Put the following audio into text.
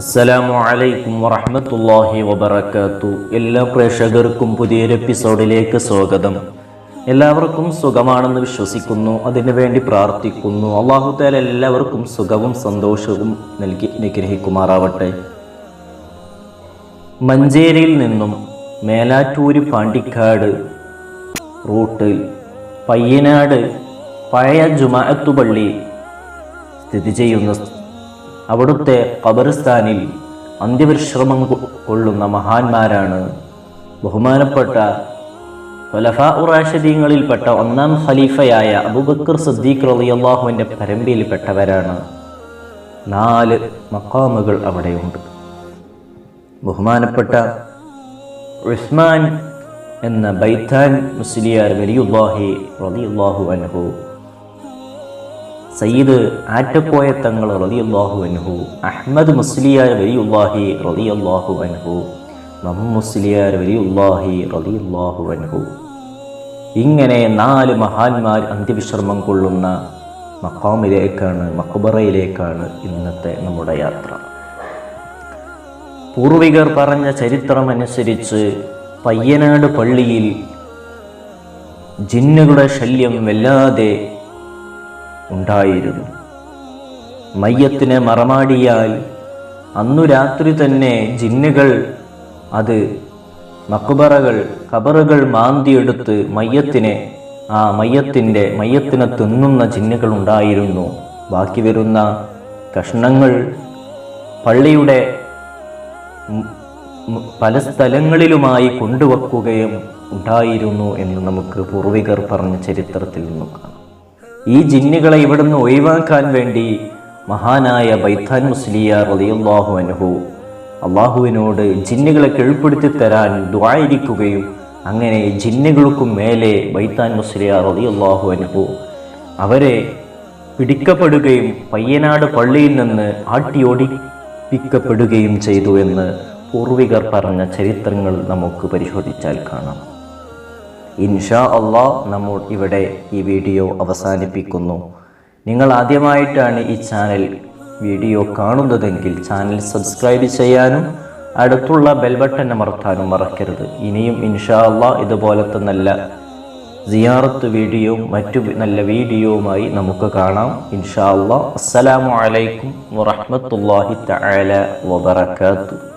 അസ്സലാമു അലൈക്കും വറഹമത്തല്ലാഹി വബർക്കാത്തു എല്ലാ പ്രേക്ഷകർക്കും പുതിയൊരു എപ്പിസോഡിലേക്ക് സ്വാഗതം. എല്ലാവർക്കും സുഖമാണെന്ന് വിശ്വസിക്കുന്നു അതിനുവേണ്ടി പ്രാർത്ഥിക്കുന്നു. അള്ളാഹു താല എല്ലാവർക്കും സുഖവും സന്തോഷവും നൽകി അനുഗ്രഹിക്കുമാറാവട്ടെ. മഞ്ചേരിയിൽ നിന്നും മേലാറ്റൂര് പാണ്ടിക്കാട് റൂട്ടിൽ പയ്യനാട് പഴയ ജുമാഅത്തു പള്ളി സ്ഥിതി ചെയ്യുന്ന അവിടുത്തെ ഖബർസ്ഥാനിൽ അന്ത്യവിശ്രമം കൊള്ളുന്ന മഹാന്മാരാണ്. ബഹുമാനപ്പെട്ട ഖുലഫാ റാഷിദീങ്ങളിൽപ്പെട്ട ഒന്നാം ഖലീഫയായ അബൂബക്കർ സിദ്ദീഖ് റളിയല്ലാഹുവിന്റെ പരമ്പരയിൽപ്പെട്ടവരാണ് നാല് മക്കാമുകൾ അവിടെയുണ്ട്. ബഹുമാനപ്പെട്ട ഉസ്മാൻ എന്ന ബൈത്താൻ മുസ്ലിയാർ വലിയുല്ലാഹി റളിയല്ലാഹു അൻഹു സയ്യിദ് ആറ്റക്കോയ തങ്ങൾ റളിയല്ലാഹു അൻഹു അഹ്മദ് മുസ്ലിയാർ വലിയുല്ലാഹി റളിയല്ലാഹു അൻഹു മഹമ്മദ് മുസ്ലിയാർ വലിയുല്ലാഹി റളിയല്ലാഹു അൻഹു. ഇങ്ങനെ നാല് മഹാന്മാർ അന്ത്യവിശ്രമം കൊള്ളുന്ന മക്കാമിലേക്കാണ് മക്ബറയിലേക്കാണ് ഇന്നത്തെ നമ്മുടെ യാത്ര. പൂർവികർ പറഞ്ഞ ചരിത്രമനുസരിച്ച് പയ്യനാട് പള്ളിയിൽ ജിന്നുകളുടെ ശല്യം വല്ലാതെ ഉണ്ടായിരുന്നു. മയ്യത്തിനെ മറമാടിയാൽ അന്നു രാത്രി തന്നെ ജിന്നുകൾ അത് മക്കുബറകൾ കബറുകൾ മാന്തിയെടുത്ത് മയ്യത്തിനെ ആ മയ്യത്തിന്റെ മയ്യത്തിനെ തിന്നുന്ന ജിന്നുകൾ ഉണ്ടായിരുന്നു. ബാക്കി വരുന്ന കഷ്ണങ്ങൾ പള്ളിയുടെ പല സ്ഥലങ്ങളിലുമായി കൊണ്ടുവെക്കുകയും ഉണ്ടായിരുന്നു എന്ന് നമുക്ക് പൂർവികർ പറഞ്ഞ ചരിത്രത്തിൽ നിന്നും കാണാം. ഈ ജിന്നുകളെ ഇവിടുന്ന് ഒഴിവാക്കാൻ വേണ്ടി മഹാനായ ബൈത്താൻ മുസ്ലിയ റളിയല്ലാഹു അൻഹു അള്ളാഹുവിനോട് ജിന്നുകളെ കീഴ്പ്പെടുത്തി തരാൻ ദ്വായിരിക്കുകയും അങ്ങനെ ജിന്നുകൾക്കും മേലെ ബൈത്താൻ മുസ്ലിയ റളിയല്ലാഹു അൻഹു അവരെ പിടിക്കപ്പെടുകയും പയ്യനാട് പള്ളിയിൽ നിന്ന് ആട്ടിയോടിപ്പിക്കപ്പെടുകയും ചെയ്തു എന്ന് പൂർവികർ പറഞ്ഞ ചരിത്രങ്ങൾ നമുക്ക് പരിശോധിച്ചാൽ കാണാം. ഇൻഷാ അള്ളാ നമ്മൾ ഇവിടെ ഈ വീഡിയോ അവസാനിപ്പിക്കുന്നു. നിങ്ങൾ ആദ്യമായിട്ടാണ് ഈ ചാനൽ വീഡിയോ കാണുന്നതെങ്കിൽ ചാനൽ സബ്സ്ക്രൈബ് ചെയ്യാനും അടുത്തുള്ള ബെൽബട്ടൻ അമർത്താനും മറക്കരുത്. ഇനിയും ഇൻഷാ അള്ളാ ഇതുപോലത്തെ നല്ല സിയാറത്ത് വീഡിയോയും മറ്റു നല്ല വീഡിയോവുമായി നമുക്ക് കാണാം. ഇൻഷാ അള്ളാ അസ്സലാമു അലൈക്കും വറഹ്മത്തുള്ളാഹി തആല വബറകാതുഹു.